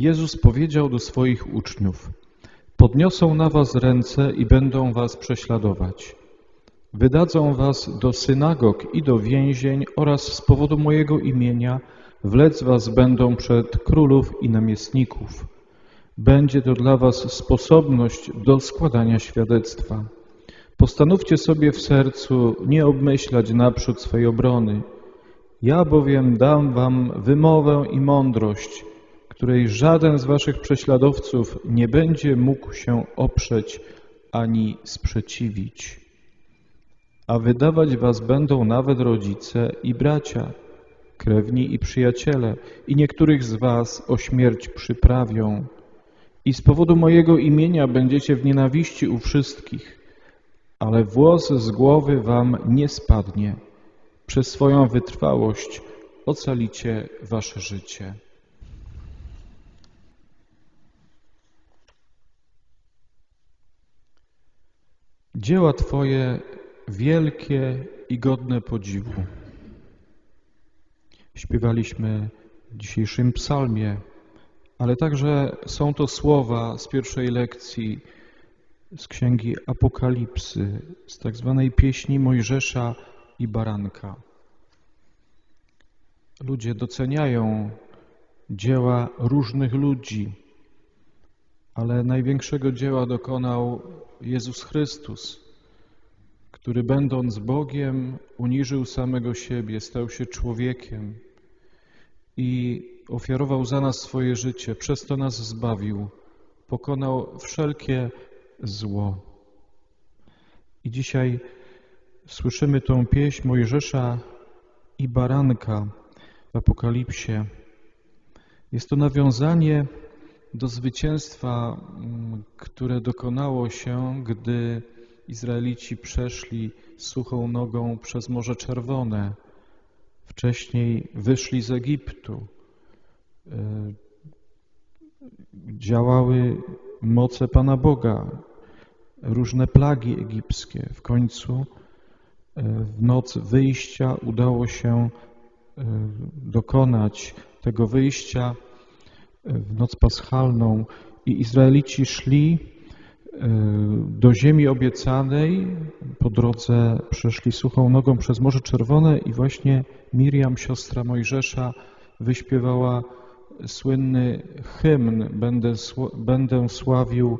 Jezus powiedział do swoich uczniów: Podniosą na was ręce i będą was prześladować. Wydadzą was do synagog i do więzień oraz z powodu mojego imienia wlec was będą przed królów i namiestników. Będzie to dla was sposobność do składania świadectwa. Postanówcie sobie w sercu nie obmyślać naprzód swej obrony. Ja bowiem dam wam wymowę i mądrość, której żaden z waszych prześladowców nie będzie mógł się oprzeć ani sprzeciwić. A wydawać was będą nawet rodzice i bracia, krewni i przyjaciele, i niektórych z was o śmierć przyprawią. I z powodu mojego imienia będziecie w nienawiści u wszystkich, ale włos z głowy wam nie spadnie. Przez swoją wytrwałość ocalicie wasze życie. Dzieła Twoje wielkie i godne podziwu. Śpiewaliśmy w dzisiejszym psalmie, ale także są to słowa z pierwszej lekcji z księgi Apokalipsy, z tak zwanej pieśni Mojżesza i Baranka. Ludzie doceniają dzieła różnych ludzi, ale największego dzieła dokonał Jezus Chrystus, który będąc Bogiem uniżył samego siebie, stał się człowiekiem i ofiarował za nas swoje życie, przez to nas zbawił, pokonał wszelkie zło. I dzisiaj słyszymy tą pieśń Mojżesza i Baranka w Apokalipsie. Jest to nawiązanie do zwycięstwa, mm, które dokonało się, gdy Izraelici przeszli suchą nogą przez Morze Czerwone. Wcześniej wyszli z Egiptu. E, działały moce Pana Boga, różne plagi egipskie. W końcu e, w noc wyjścia udało się e, dokonać tego wyjścia w noc paschalną i Izraelici szli e, do ziemi obiecanej, po drodze przeszli suchą nogą przez Morze Czerwone i właśnie Miriam, siostra Mojżesza, wyśpiewała słynny hymn Będę, będę sławił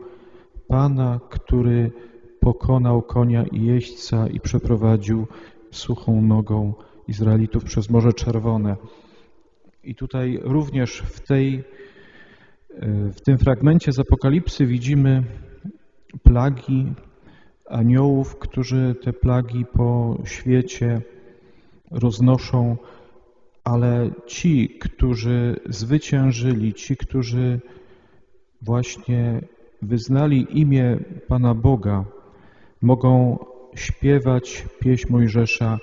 Pana, który pokonał konia i jeźdźca i przeprowadził suchą nogą Izraelitów przez Morze Czerwone. I tutaj również w tej w tym fragmencie z Apokalipsy widzimy plagi aniołów, którzy te plagi po świecie roznoszą, ale ci, którzy zwyciężyli, ci, którzy właśnie wyznali imię Pana Boga, mogą śpiewać pieśń Mojżesza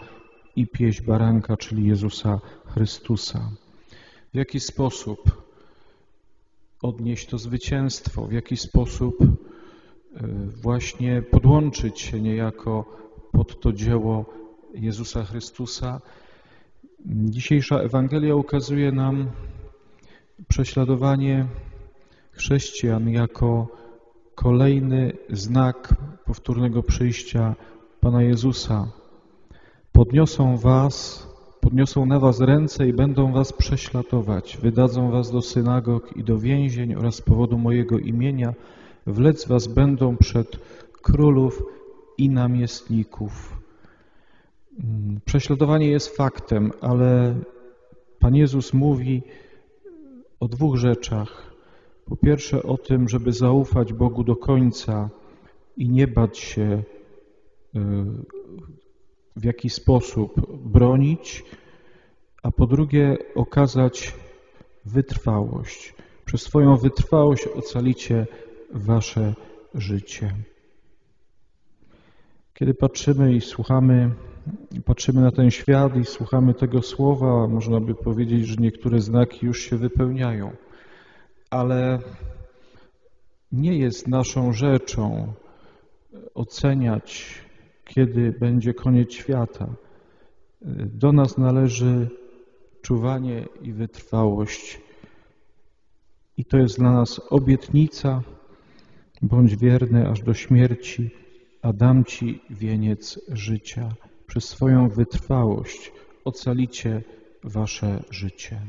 i pieśń Baranka, czyli Jezusa Chrystusa. W jaki sposób odnieść to zwycięstwo, w jaki sposób e, właśnie podłączyć się niejako pod to dzieło Jezusa Chrystusa. Dzisiejsza Ewangelia ukazuje nam prześladowanie chrześcijan jako kolejny znak powtórnego przyjścia Pana Jezusa. Podniosą was Podniosą na was ręce i będą was prześladować. Wydadzą was do synagog i do więzień oraz z powodu mojego imienia. Wlec was będą przed królów i namiestników. Mm, prześladowanie jest faktem, ale Pan Jezus mówi o dwóch rzeczach. Po pierwsze o tym, żeby zaufać Bogu do końca i nie bać się y, w jaki sposób bronić, a po drugie okazać wytrwałość. Przez swoją wytrwałość ocalicie wasze życie. Kiedy patrzymy i słuchamy, patrzymy na ten świat i słuchamy tego słowa, można by powiedzieć, że niektóre znaki już się wypełniają, ale nie jest naszą rzeczą oceniać kiedy będzie koniec świata. Do nas należy czuwanie i wytrwałość. I to jest dla nas obietnica, bądź wierny aż do śmierci, a dam Ci wieniec życia. Przez swoją wytrwałość ocalicie Wasze życie.